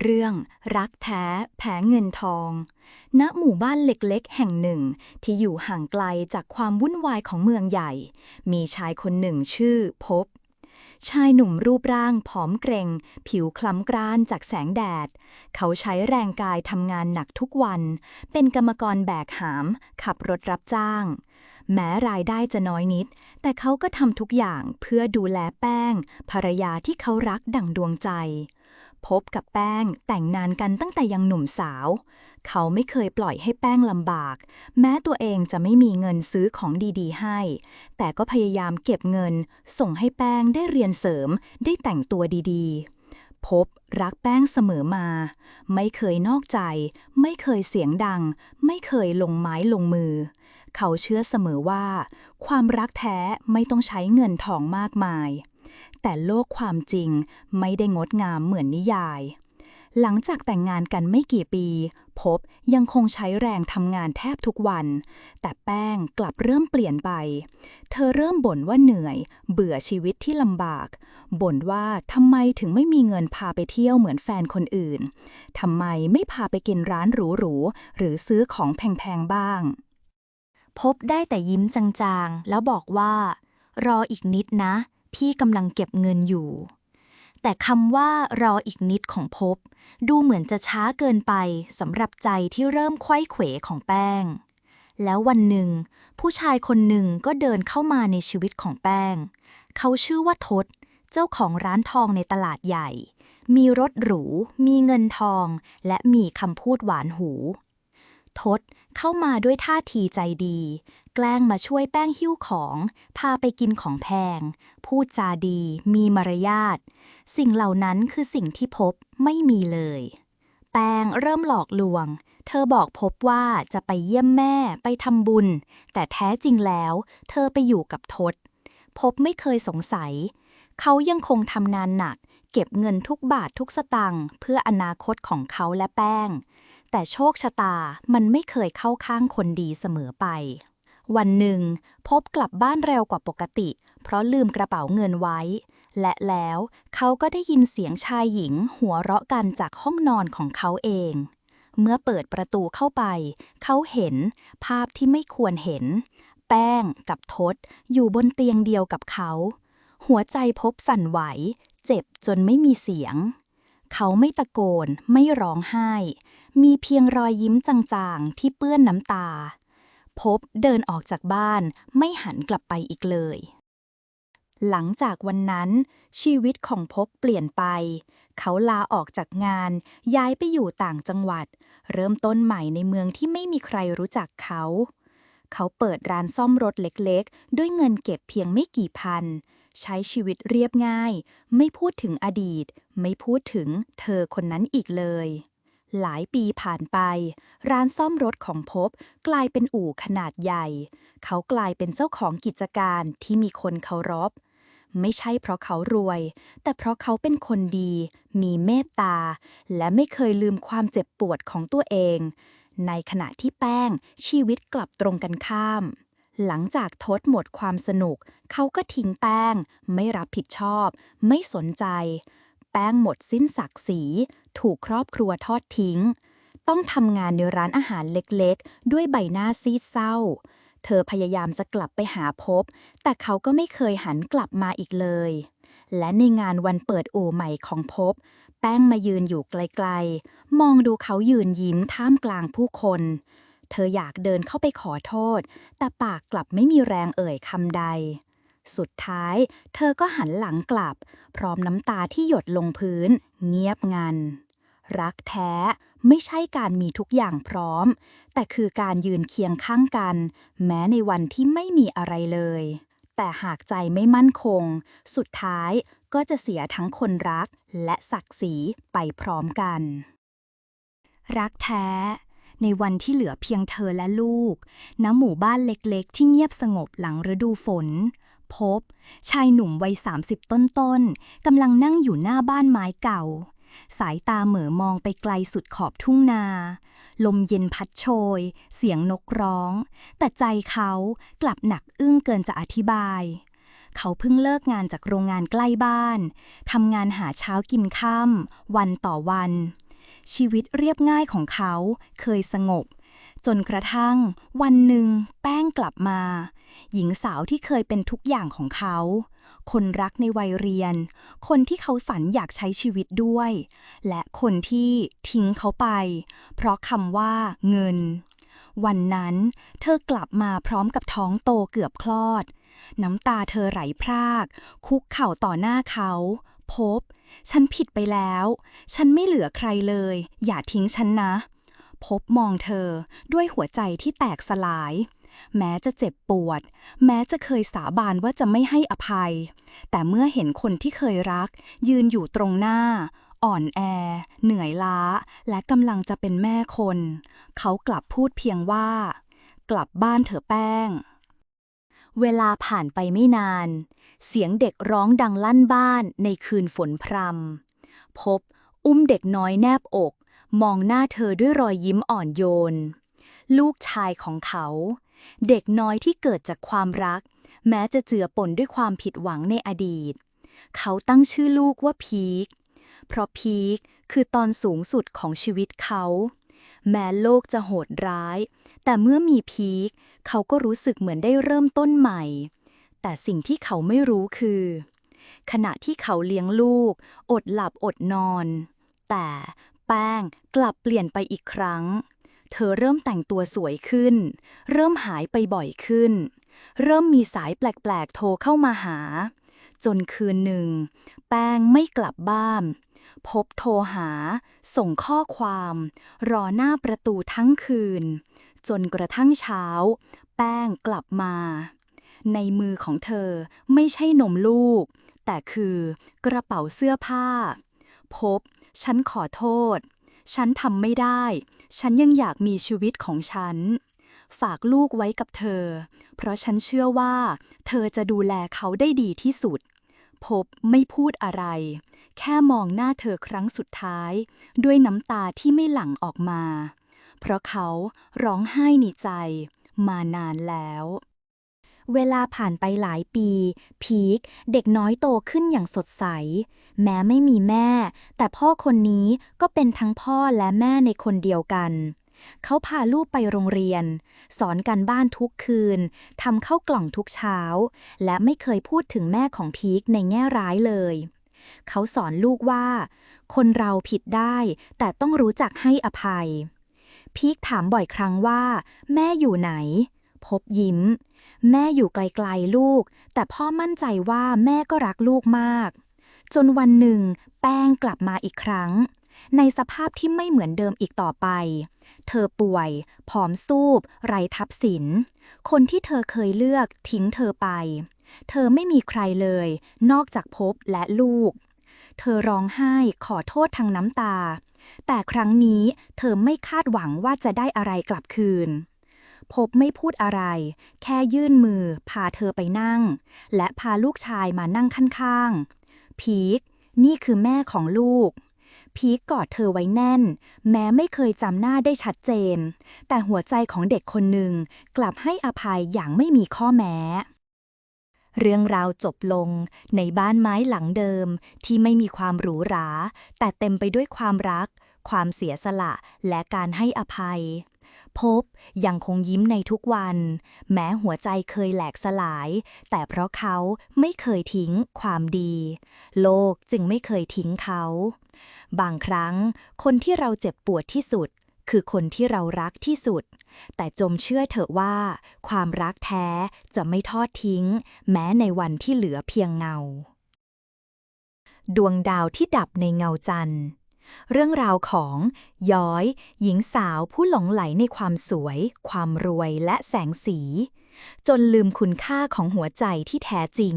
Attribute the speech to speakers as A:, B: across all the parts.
A: เรื่องรักแท้แพ้เงินทอง ณ หมู่บ้านเล็กๆ แห่งหนึ่ง ที่อยู่ห่างไกลจากความวุ่นวายของเมืองใหญ่ มีชายคนหนึ่งชื่อพบ ชายหนุ่มรูปร่างผอมเกรงผิวคล้ำกร้านจากแสงแดด เขาใช้แรงกายทำงานหนักทุกวัน เป็นกรรมกรแบกหาม ขับรถรับจ้าง แม้รายได้จะน้อยนิด แต่เขาก็ทำทุกอย่างเพื่อดูแลแป้ง ภรรยาที่เขารักดั่งดวงใจ พบกับแป้งแต่งงานกันตั้งแต่ยังหนุ่มสาว เขาไม่เคยปล่อยให้แป้งลำบาก แม้ตัวเองจะไม่มีเงินซื้อของดีๆ ให้ แต่ก็พยายามเก็บเงิน ส่งให้แป้งได้เรียนเสริม ได้แต่งตัวดีๆ พบรักแป้งเสมอมา ไม่เคยนอกใจ ไม่เคยเสียงดัง ไม่เคยลงไม้ลงมือ เขาเชื่อเสมอว่า ความรักแท้ไม่ต้องใช้เงินทองมากมาย แต่โลกความจริงไม่ได้งดงามเหมือนนิยาย หลังจากแต่งงานกันไม่กี่ปี พบยังคงใช้แรงทำงานแทบทุกวัน แต่แป้งกลับเริ่มเปลี่ยนไป เธอเริ่มบ่นว่าเหนื่อย เบื่อชีวิตที่ลำบาก บ่นว่าทำไมถึงไม่มีเงินพาไปเที่ยวเหมือนแฟนคนอื่นทำไมไม่พาไปกินร้านหรูๆหรือซื้อของแพงๆบ้าง
B: พบได้แต่ยิ้มจางๆ แล้วบอกว่า รออีกนิดนะ พี่กำลังเก็บเงินอยู่ แต่คำว่ารออีกนิดของพบ ดูเหมือนจะช้าเกินไปสำหรับใจที่เริ่มไขว้เขวของแป้ง แล้ววันหนึ่ง ผู้ชายคนหนึ่งก็เดินเข้ามาในชีวิตของแป้ง เขาชื่อว่าทศ เจ้าของร้านทองในตลาดใหญ่ มีรถหรู มีเงินทอง และมีคำพูดหวานหู ทศ เข้ามาด้วยท่าทีใจดี แกล้งมาช่วยแป้งหิ้วของ พาไปกินของแพง พูดจาดี มีมารยาท สิ่งเหล่านั้นคือสิ่งที่พบไม่มีเลย แป้งเริ่มหลอกลวง เธอบอกพบว่าจะไปเยี่ยมแม่ไปทำบุญ แต่แท้จริงแล้ว เธอไปอยู่กับทศ พบไม่เคยสงสัย เขายังคงทำงานหนัก เก็บเงินทุกบาททุกสตางค์เพื่ออนาคตของเขาและแป้ง แต่โชคชะตามันไม่เคยเข้าข้างคนดีเสมอไป วันหนึ่ง พบกลับบ้านเร็วกว่าปกติ เพราะลืมกระเป๋าเงินไว้ และแล้วเขาก็ได้ยินเสียงชายหญิง หัวเราะกันจากห้องนอนของเขาเอง เมื่อเปิดประตูเข้าไป เขาเห็นภาพที่ไม่ควรเห็น แป้งกับทศอยู่บนเตียงเดียวกับเขา หัวใจพบสั่นไหว เจ็บจนไม่มีเสียง เขาไม่ตะโกนไม่ร้องไห้ มีเพียงรอยยิ้มจางๆ ที่เปื้อนน้ำตา พบเดินออกจากบ้านไม่หันกลับไปอีกเลย หลังจากวันนั้น ชีวิตของพบเปลี่ยนไป เขาลาออกจากงาน ย้ายไปอยู่ต่างจังหวัด เริ่มต้นใหม่ในเมืองที่ไม่มีใครรู้จักเขา เขาเปิดร้านซ่อมรถเล็กๆ ด้วยเงินเก็บเพียงไม่กี่พัน ใช้ชีวิตเรียบง่าย ไม่พูดถึงอดีต ไม่พูดถึงเธอคนนั้นอีกเลย หลายปีผ่านไป ร้านซ่อมรถของพบกลายเป็นอู่ขนาดใหญ่ เขากลายเป็นเจ้าของกิจการที่มีคนเคารพ ไม่ใช่เพราะเขารวย แต่เพราะเขาเป็นคนดี มีเมตตา และไม่เคยลืมความเจ็บปวดของตัวเอง ในขณะที่แป้งชีวิตกลับตรงกันข้าม หลังจากทดหมดความสนุก เขาก็ทิ้งแป้ง ไม่รับผิดชอบ ไม่สนใจ แป้งหมดสิ้นศักดิ์ศรี ถูกครอบครัวทอดทิ้ง ต้องทำงานในร้านอาหารเล็กๆ ด้วยใบหน้าซีดเศร้า เธอพยายามจะกลับไปหาพบ แต่เขาก็ไม่เคยหันกลับมาอีกเลย และในงานวันเปิดอู่ใหม่ของพบ แป้งมายืนอยู่ไกลๆ มองดูเขายืนยิ้มท่ามกลางผู้คน เธออยากเดินเข้าไปขอโทษ แต่ปากกลับไม่มีแรงเอ่ยคำใด สุดท้าย เธอก็หันหลังกลับ พร้อมน้ำตาที่หยดลงพื้น เงียบงัน รักแท้ไม่ใช่การมีทุกอย่างพร้อม แต่คือการยืนเคียงข้างกัน แม้ในวันที่ไม่มีอะไรเลย แต่หากใจไม่มั่นคง สุดท้ายก็จะเสียทั้งคนรักและศักดิ์ศรีไปพร้อมกัน รักแท้ ในวันที่เหลือเพียงเธอและลูก ณ หมู่บ้านเล็กๆ ที่เงียบสงบหลังฤดูฝน พบ ชายหนุ่มวัย 30 ต้นๆกำลังนั่งอยู่หน้าบ้านไม้เก่า สายตาเหม่อมองไปไกลสุดขอบทุ่งนา ลมเย็นพัดโชย เสียงนกร้อง แต่ใจเขากลับหนักอึ้งเกินจะอธิบาย เขาเพิ่งเลิกงานจากโรงงานใกล้บ้านทำงานหาเช้ากินค่ำวันต่อวัน
A: ชีวิตเรียบง่ายของเขาเคยสงบ จนกระทั่ง วันหนึ่งแป้งกลับมา หญิงสาวที่เคยเป็นทุกอย่างของเขา คนรักในวัยเรียน คนที่เขาฝันอยากใช้ชีวิตด้วย และคนที่ทิ้งเขาไป เพราะคำว่าเงิน วันนั้นเธอกลับมาพร้อมกับท้องโตเกือบคลอด น้ำตาเธอไหลพราก คุกเข่าต่อหน้าเขาพบ ฉันผิดไปแล้ว ฉันไม่เหลือใครเลย อย่าทิ้งฉันนะ พบมองเธอด้วยหัวใจที่แตกสลาย แม้จะเจ็บปวด แม้จะเคยสาบานว่าจะไม่ให้อภัย แต่เมื่อเห็นคนที่เคยรัก ยืนอยู่ตรงหน้า อ่อนแอ เหนื่อยล้า และกำลังจะเป็นแม่คน เขากลับพูดเพียงว่า กลับบ้านเถอะแป้ง เวลาผ่านไปไม่นาน เสียงเด็กร้องดังลั่นบ้านในคืนฝนพรำพบอุ้มเด็กน้อยแนบอก มองหน้าเธอด้วยรอยยิ้มอ่อนโยน ลูกชายของเขา เด็กน้อยที่เกิดจากความรัก แม้จะเจือปนด้วยความผิดหวังในอดีต เขาตั้งชื่อลูกว่าพีคเพราะพีคคือตอนสูงสุดของชีวิตเขา แม้โลกจะโหดร้าย แต่เมื่อมีพีคเขาก็รู้สึกเหมือนได้เริ่มต้นใหม่ แต่สิ่งที่เขาไม่รู้คือ ขณะที่เขาเลี้ยงลูก อดหลับอดนอน แต่ แป้ง กลับเปลี่ยนไปอีกครั้ง เธอเริ่มแต่งตัวสวยขึ้น เริ่มหายไปบ่อยขึ้น เริ่มมีสายแปลกๆโทรเข้ามาหา จนคืนหนึ่ง แป้งไม่กลับบ้าน พบโทรหา ส่งข้อความ รอหน้าประตูทั้งคืน จนกระทั่งเช้า แป้งกลับมา ในมือของเธอไม่ใช่นมลูกแต่คือกระเป๋าเสื้อผ้า พบ ฉันขอโทษ ฉันทำไม่ได้ ฉันยังอยากมีชีวิตของฉัน ฝากลูกไว้กับเธอ เพราะฉันเชื่อว่า เธอจะดูแลเขาได้ดีที่สุด พบไม่พูดอะไร แค่มองหน้าเธอครั้งสุดท้าย ด้วยน้ำตาที่ไม่หลั่งออกมา เพราะเขาร้องไห้ในใจ มานานแล้ว เวลาผ่านไปหลายปี พีคเด็กน้อยโตขึ้นอย่างสดใส แม้ไม่มีแม่ แต่พ่อคนนี้ก็เป็นทั้งพ่อและแม่ในคนเดียวกัน เขาพาลูกไปโรงเรียน สอนกันบ้านทุกคืนทำข้าวกล่องทุกเช้า และไม่เคยพูดถึงแม่ของพีคในแง่ร้ายเลย เขาสอนลูกว่า คนเราผิดได้ แต่ต้องรู้จักให้อภัยพีคถามบ่อยครั้งว่า แม่อยู่ไหน พบยิ้ม แม่อยู่ไกลๆลูก แต่พ่อมั่นใจว่าแม่ก็รักลูกมาก จนวันหนึ่ง แป้งกลับมาอีกครั้ง ในสภาพที่ไม่เหมือนเดิมอีกต่อไป เธอป่วย ผอมซูบ ไร้ทับสิน คนที่เธอเคยเลือกทิ้งเธอไป เธอไม่มีใครเลย นอกจากพบและลูก เธอร้องไห้ขอโทษทางน้ำตาแต่ครั้งนี้เธอไม่คาดหวังว่าจะได้อะไรกลับคืน พบไม่พูดอะไร แค่ยื่นมือ พาเธอไปนั่ง และพาลูกชายมานั่งข้างๆ พีค นี่คือแม่ของลูก พีคกอดเธอไว้แน่น แม้ไม่เคยจำหน้าได้ชัดเจน แต่หัวใจของเด็กคนหนึ่งกลับให้อภัยอย่างไม่มีข้อแม้เรื่องราวจบลงในบ้านไม้หลังเดิมที่ไม่มีความหรูหรา แต่เต็มไปด้วยความรัก ความเสียสละและการให้อภัย พบยังคงยิ้มในทุกวัน แม้หัวใจเคยแหลกสลาย แต่เพราะเขาไม่เคยทิ้งความดี โลกจึงไม่เคยทิ้งเขา บางครั้ง คนที่เราเจ็บปวดที่สุด คือคนที่เรารักที่สุด แต่จมเชื่อเถอะว่า ความรักแท้จะไม่ทอดทิ้ง แม้ในวันที่เหลือเพียงเงา ดวงดาวที่ดับในเงาจันทร์ เรื่องราวของย้อย หญิงสาวผู้หลงไหลในความสวย ความรวยและแสงสี จนลืมคุณค่าของหัวใจที่แท้จริง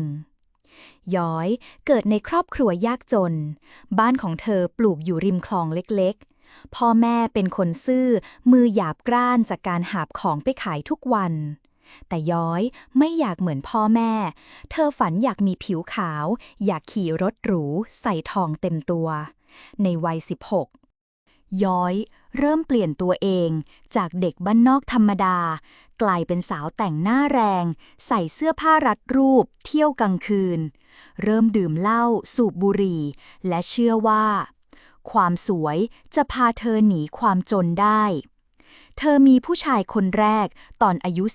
A: ย้อยเกิดในครอบครัวยากจน บ้านของเธอปลูกอยู่ริมคลองเล็กๆ พ่อแม่เป็นคนซื่อ มือหยาบกร้านจากการหาบของไปขายทุกวันแต่ย้อยไม่อยากเหมือนพ่อแม่ เธอฝันอยากมีผิวขาว อยากขี่รถหรู ใส่ทองเต็มตัว ในวัย 16 ย้อยเริ่มเปลี่ยนตัวเองจากเด็กบ้านนอกธรรมดา กลายเป็นสาวแต่งหน้าแรง ใส่เสื้อผ้ารัดรูป เที่ยวกลางคืน เริ่มดื่มเหล้าสูบบุหรี่ และเชื่อว่า ความสวยจะพาเธอหนีความจนได้ เธอมีผู้ชายคนแรกตอนอายุ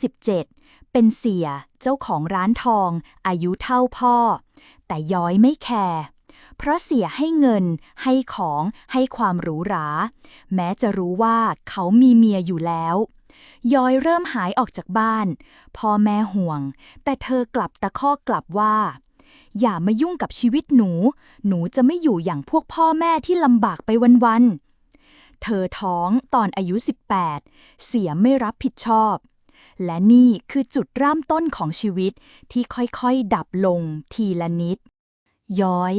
A: 17 เป็นเสียเจ้าของร้านทอง อายุเท่าพ่อ แต่ย้อยไม่แคร์ เพราะเสียให้เงิน ให้ของให้ความหรูหรา แม้จะรู้ว่าเขามีเมียอยู่แล้วย้อยเริ่มหายออกจากบ้าน พ่อแม่ห่วง แต่เธอกลับตะคอกกลับว่า อย่ามายุ่งกับชีวิตหนู หนูจะไม่อยู่อย่างพวกพ่อแม่ที่ลำบากไปวันๆเธอท้องตอนอายุ 18 เสียไม่รับผิดชอบ และนี่คือจุดเริ่มต้นของชีวิตที่ค่อยๆ ดับลงทีละนิด
B: ย้อย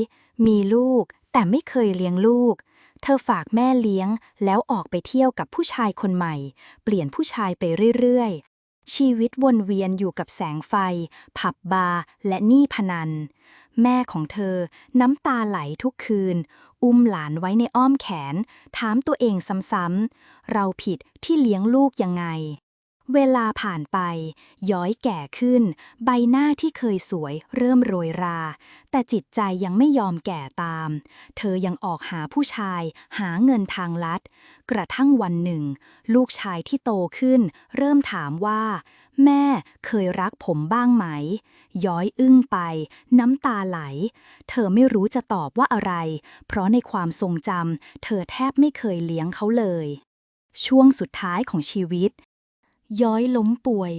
B: มีลูก แต่ไม่เคยเลี้ยงลูก เธอฝากแม่เลี้ยง แล้วออกไปเที่ยวกับผู้ชายคนใหม่ เปลี่ยนผู้ชายไปเรื่อยๆ ชีวิตวนเวียนอยู่กับแสงไฟ ผับบาร์และหนี้พนัน แม่ของเธอน้ำตาไหลทุกคืน อุ้มหลานไว้ในอ้อมแขน ถามตัวเองซ้ำๆเราผิดที่เลี้ยงลูกยังไง เวลาผ่านไป ย้อยแก่ขึ้น ใบหน้าที่เคยสวยเริ่มโรยรา แต่จิตใจยังไม่ยอมแก่ตาม เธอยังออกหาผู้ชาย หาเงินทางลัด กระทั่งวันหนึ่ง ลูกชายที่โตขึ้น เริ่มถามว่า แม่เคยรักผมบ้างไหม ย้อยอึ้งไป น้ำตาไหล เธอไม่รู้จะตอบว่าอะไร เพราะในความทรงจำเธอแทบไม่เคยเลี้ยงเขาเลย ช่วงสุดท้ายของชีวิต ย้อยล้มป่วย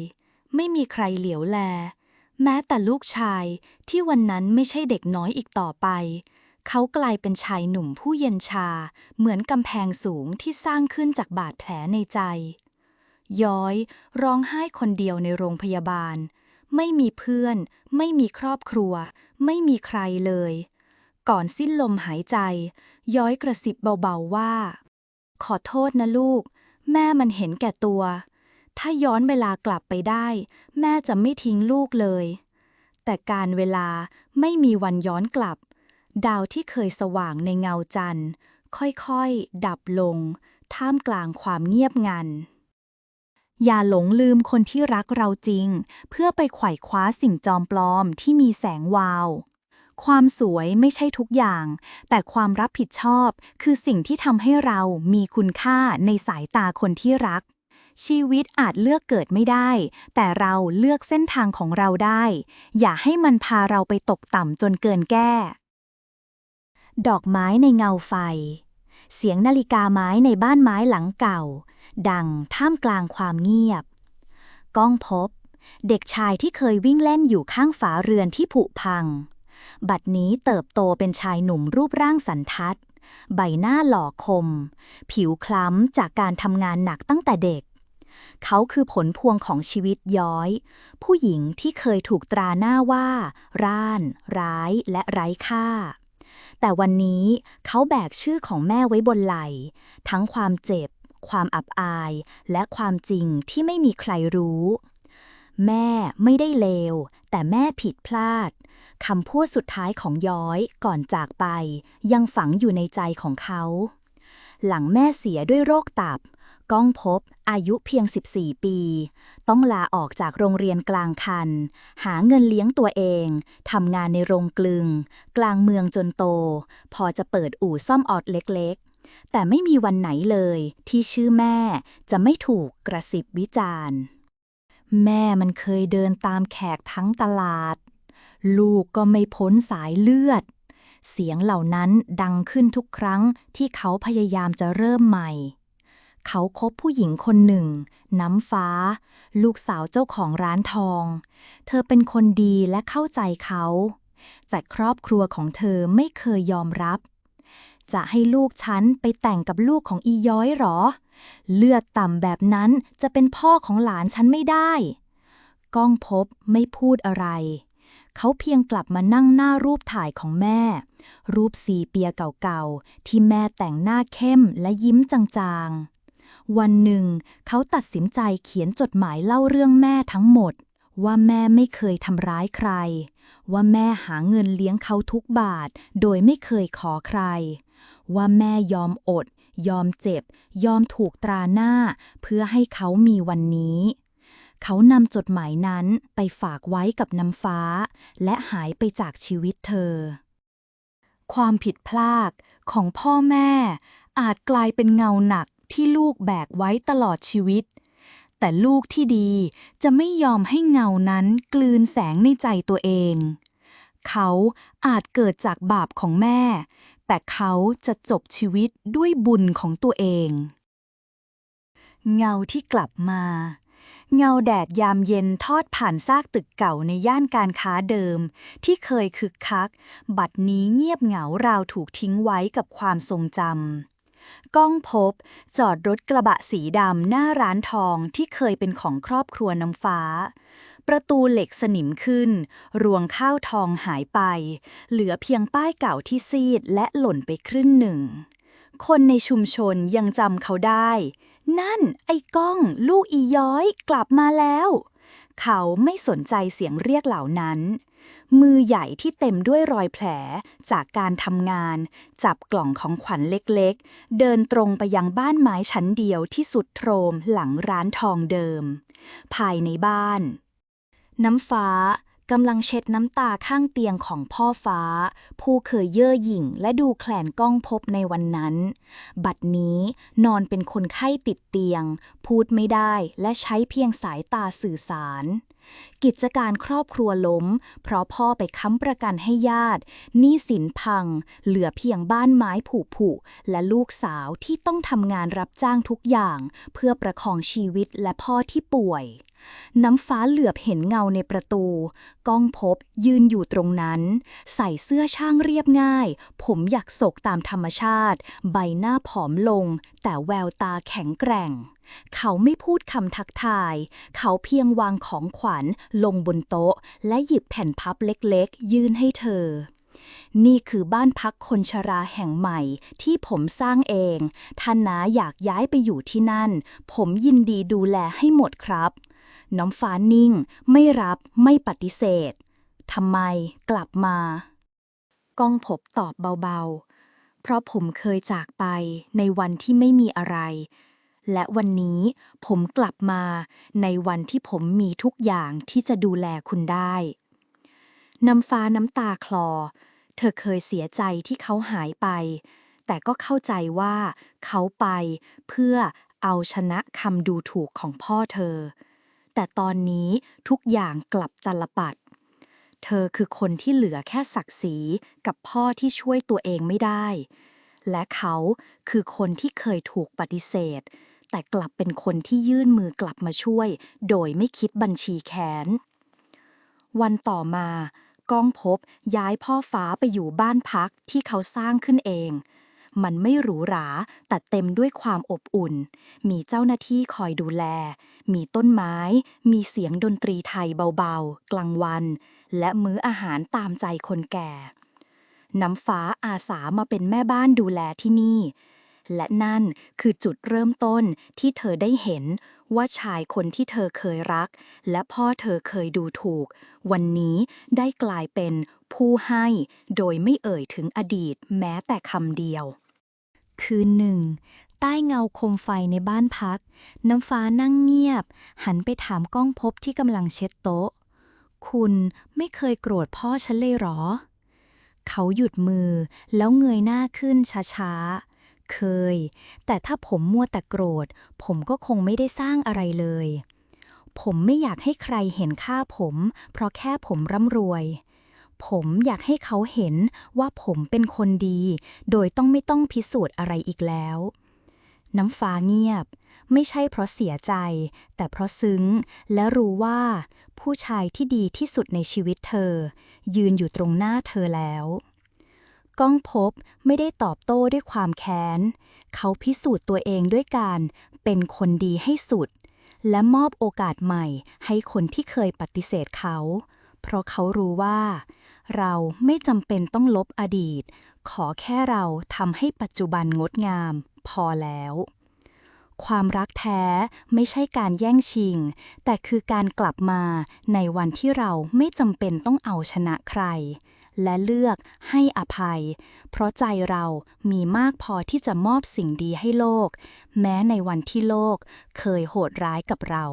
B: ไม่มีใครเหลียวแล แม้แต่ลูกชายที่วันนั้นไม่ใช่เด็กน้อยอีกต่อไป เขากลายเป็นชายหนุ่มผู้เย็นชา เหมือนกำแพงสูงที่สร้างขึ้นจากบาดแผลในใจ ย้อยร้องไห้คนเดียวในโรงพยาบาล ไม่มีเพื่อน ไม่มีครอบครัว ไม่มีใครเลย ก่อนสิ้นลมหายใจ ย้อยกระซิบเบาๆว่า ขอโทษนะลูก แม่มันเห็นแก่ตัว ถ้าย้อนเวลากลับไปได้ แม่จะไม่ทิ้งลูกเลย แต่การเวลาไม่มีวันย้อนกลับ ดาวที่เคยสว่างในเงาจันทร์ ค่อยๆ ดับลง ท่ามกลางความเงียบงัน อย่าหลงลืมคนที่รักเราจริง เพื่อไปไขว่คว้าสิ่งจอมปลอมที่มีแสงวาว ความสวยไม่ใช่ทุกอย่าง แต่ความรับผิดชอบคือสิ่งที่ทำให้เรามีคุณค่าในสายตาคนที่รัก ชีวิตอาจเลือกเกิดไม่ได้ แต่เราเลือกเส้นทางของเราได้ อย่าให้มันพาเราไปตกต่ำจนเกินแก้ ดอกไม้ในเงาไฟ เสียงนาฬิกาไม้ในบ้านไม้หลังเก่า ดังท่ามกลางความเงียบ ก้องพบ เด็กชายที่เคยวิ่งเล่นอยู่ข้างฝาเรือนที่ผุพัง บัดนี้เติบโตเป็นชายหนุ่มรูปร่างสันทัด ใบหน้าหล่อคม ผิวคล้ำจากการทำงานหนักตั้งแต่เด็ก เขาคือผลพวงของชีวิตย้อย ผู้หญิงที่เคยถูกตราหน้าว่า ร้าน ร้ายและไร้ค่า แต่วันนี้เขาแบกชื่อของแม่ไว้บนไหล่ทั้งความเจ็บ ความอับอาย และความจริงที่ไม่มีใครรู้ แม่ไม่ได้เลว แต่แม่ผิดพลาดคำพูดสุดท้ายของย้อยก่อนจากไป ยังฝังอยู่ในใจของเขา หลังแม่เสียด้วยโรคตับ ก้องพบ อายุเพียง 14 ปี ต้องลาออกจากโรงเรียนกลางคัน หาเงินเลี้ยงตัวเอง ทำงานในโรงกลึง กลางเมืองจนโต พอจะเปิดอู่ซ่อมออดเล็กๆ แต่ไม่มีวันไหนเลยที่ชื่อแม่จะไม่ถูกกระสิบวิจารณ์ แม่มันเคยเดินตามแขกทั้งตลาด ลูกก็ไม่พ้นสายเลือด เสียงเหล่านั้นดังขึ้นทุกครั้งที่เขาพยายามจะเริ่มใหม่ เขาคบผู้หญิงคนหนึ่ง น้ำฟ้า ลูกสาวเจ้าของร้านทอง เธอเป็นคนดีและเข้าใจเขาแต่ครอบครัวของเธอไม่เคยยอมรับ จะให้ลูกฉันไปแต่งกับลูกของอีย้อยหรอ เลือดต่ำแบบนั้นจะเป็นพ่อของหลานฉันไม่ได้ ก้องพบไม่พูดอะไร เขาเพียงกลับมานั่งหน้ารูปถ่ายของแม่ รูปสีเปียเก่าๆ ที่แม่แต่งหน้าเข้มและยิ้มจางๆ วันหนึ่ง เขาตัดสินใจเขียนจดหมายเล่าเรื่องแม่ทั้งหมด ว่าแม่ไม่เคยทำร้ายใคร ว่าแม่หาเงินเลี้ยงเขาทุกบาท โดยไม่เคยขอใคร ว่าแม่ยอมอด ยอมเจ็บ ยอมถูกตราหน้า เพื่อให้เขามีวันนี้เขานำจดหมายนั้นไปฝากไว้กับน้ำฟ้า และหายไปจากชีวิตเธอ ความผิดพลาดของพ่อแม่อาจกลายเป็นเงาหนัก ที่ลูกแบกไว้ตลอดชีวิต แต่ลูกที่ดีจะไม่ยอมให้เงานั้นกลืนแสงในใจตัวเอง เขาอาจเกิดจากบาปของแม่ แต่เขาจะจบชีวิตด้วยบุญของตัวเอง เงาที่กลับมา เงาแดดยามเย็นทอดผ่านซากตึกเก่าในย่านการค้าเดิม ที่เคยคึกคัก บัดนี้เงียบเหงาราวถูกทิ้งไว้กับความทรงจำ ก้องพบ จอดรถกระบะสีดำหน้าร้านทองที่เคยเป็นของครอบครัวน้ำฟ้า ประตูเหล็กสนิมขึ้น รวงข้าวทองหายไป เหลือเพียงป้ายเก่าที่ซีดและหล่นไปครึ่งหนึ่ง คนในชุมชนยังจำเขาได้ นั่นไอ้ก้อง ลูกอีย้อยกลับมาแล้ว เขาไม่สนใจเสียงเรียกเหล่านั้น มือใหญ่ที่เต็มด้วยรอยแผลจากการทำงาน จับกล่องของขวัญเล็กๆ เดินตรงไปยังบ้านไม้ชั้นเดียวที่สุดโทรมหลังร้านทองเดิม ภายในบ้าน น้ำฟ้ากำลังเช็ดน้ำตาข้างเตียงของพ่อฟ้า ผู้เคยเย่อหยิ่งและดูแคลนก้องพบในวันนั้น บัดนี้นอนเป็นคนไข้ติดเตียง พูดไม่ได้และใช้เพียงสายตาสื่อสาร กิจการครอบครัวล้ม เพราะพ่อไปค้ำประกันให้ญาติหนี้สินพัง เหลือเพียงบ้านไม้ผุผุและลูกสาวที่ต้องทำงานรับจ้างทุกอย่าง เพื่อประคองชีวิตและพ่อที่ป่วย น้ำฟ้าเหลือบเห็นเงาในประตู ก้องพบยืนอยู่ตรงนั้น ใส่เสื้อช่างเรียบง่าย ผมอยากโศกตามธรรมชาติ ใบหน้าผอมลง แต่แววตาแข็งแกร่ง เขาไม่พูดคำทักทาย เขาเพียงวางของขวัญลงบนโต๊ะ และหยิบแผ่นพับเล็กๆ ยื่นให้เธอนี่คือบ้านพักคนชราแห่งใหม่ที่ผมสร้างเอง ท่านนาอยากย้ายไปอยู่ที่นั่น ผมยินดีดูแลให้หมดครับ น้ำฟ้านิ่ง ไม่รับไม่ปฏิเสธทำไมกลับมา ก้องพบตอบเบาๆ เพราะผมเคยจากไปในวันที่ไม่มีอะไร และวันนี้ผมกลับมาในวันที่ผมมีทุกอย่างที่จะดูแลคุณได้ น้ำฟ้าน้ำตาคลอ เธอเคยเสียใจที่เขาหายไป แต่ก็เข้าใจว่าเขาไปเพื่อเอาชนะคำดูถูกของพ่อเธอ แต่ตอนนี้ทุกอย่างกลับจัลปัด เธอคือคนที่เหลือแค่ศักดิ์ศรีกับพ่อที่ช่วยตัวเองไม่ได้ และเขาคือคนที่เคยถูกปฏิเสธ แต่กลับเป็นคนที่ยื่นมือกลับมาช่วย โดยไม่คิดบัญชีแค้น วันต่อมาก้องพบย้ายพ่อฟ้าไปอยู่บ้านพักที่เขาสร้างขึ้นเอง มันไม่หรูหรา แต่เต็มด้วยความอบอุ่น มีเจ้าหน้าที่คอยดูแล มีต้นไม้ มีเสียงดนตรีไทยเบาๆ กลางวัน และมื้ออาหารตามใจคนแก่ น้ำฟ้าอาสามาเป็นแม่บ้านดูแลที่นี่ และนั่นคือจุดเริ่มต้นที่เธอได้เห็นว่าชายคนที่เธอเคยรัก และพ่อเธอเคยดูถูก วันนี้ได้กลายเป็นผู้ให้โดยไม่เอ่ยถึงอดีตแม้แต่คำเดียว คืนหนึ่ง ใต้เงาโคมไฟในบ้านพัก น้ำฟ้านั่งเงียบ หันไปถามก้องพบที่กำลังเช็ดโต๊ะ คุณไม่เคยโกรธพ่อฉันเลยหรอ เขาหยุดมือแล้วเงยหน้าขึ้นช้าๆ เคย แต่ถ้าผมมัวแต่โกรธ ผมก็คงไม่ได้สร้างอะไรเลย ผมไม่อยากให้ใครเห็นค่าผม เพราะแค่ผมร่ำรวย ผมอยากให้เขาเห็นว่าผมเป็นคนดี โดยต้องไม่ต้องพิสูจน์อะไรอีกแล้ว น้ำฟ้าเงียบ ไม่ใช่เพราะเสียใจ แต่เพราะซึ้ง และรู้ว่า ผู้ชายที่ดีที่สุดในชีวิตเธอ ยืนอยู่ตรงหน้าเธอแล้วก้องพบไม่ได้ตอบโต้ด้วยความแค้น เขาพิสูจน์ตัวเองด้วยการเป็นคนดีให้สุด และมอบโอกาสใหม่ให้คนที่เคยปฏิเสธเขา เพราะเขารู้ว่า เราไม่จำเป็นต้องลบอดีต ขอแค่เราทำให้ปัจจุบันงดงาม พอแล้ว ความรักแท้ไม่ใช่การแย่งชิง แต่คือการกลับมาในวันที่เราไม่จำเป็นต้องเอาชนะใคร และเลือกให้อภัย เพราะใจเรามีมากพอที่จะมอบสิ่งดีให้โลก แม้ในวันที่โลกเคยโหดร้ายกับเรา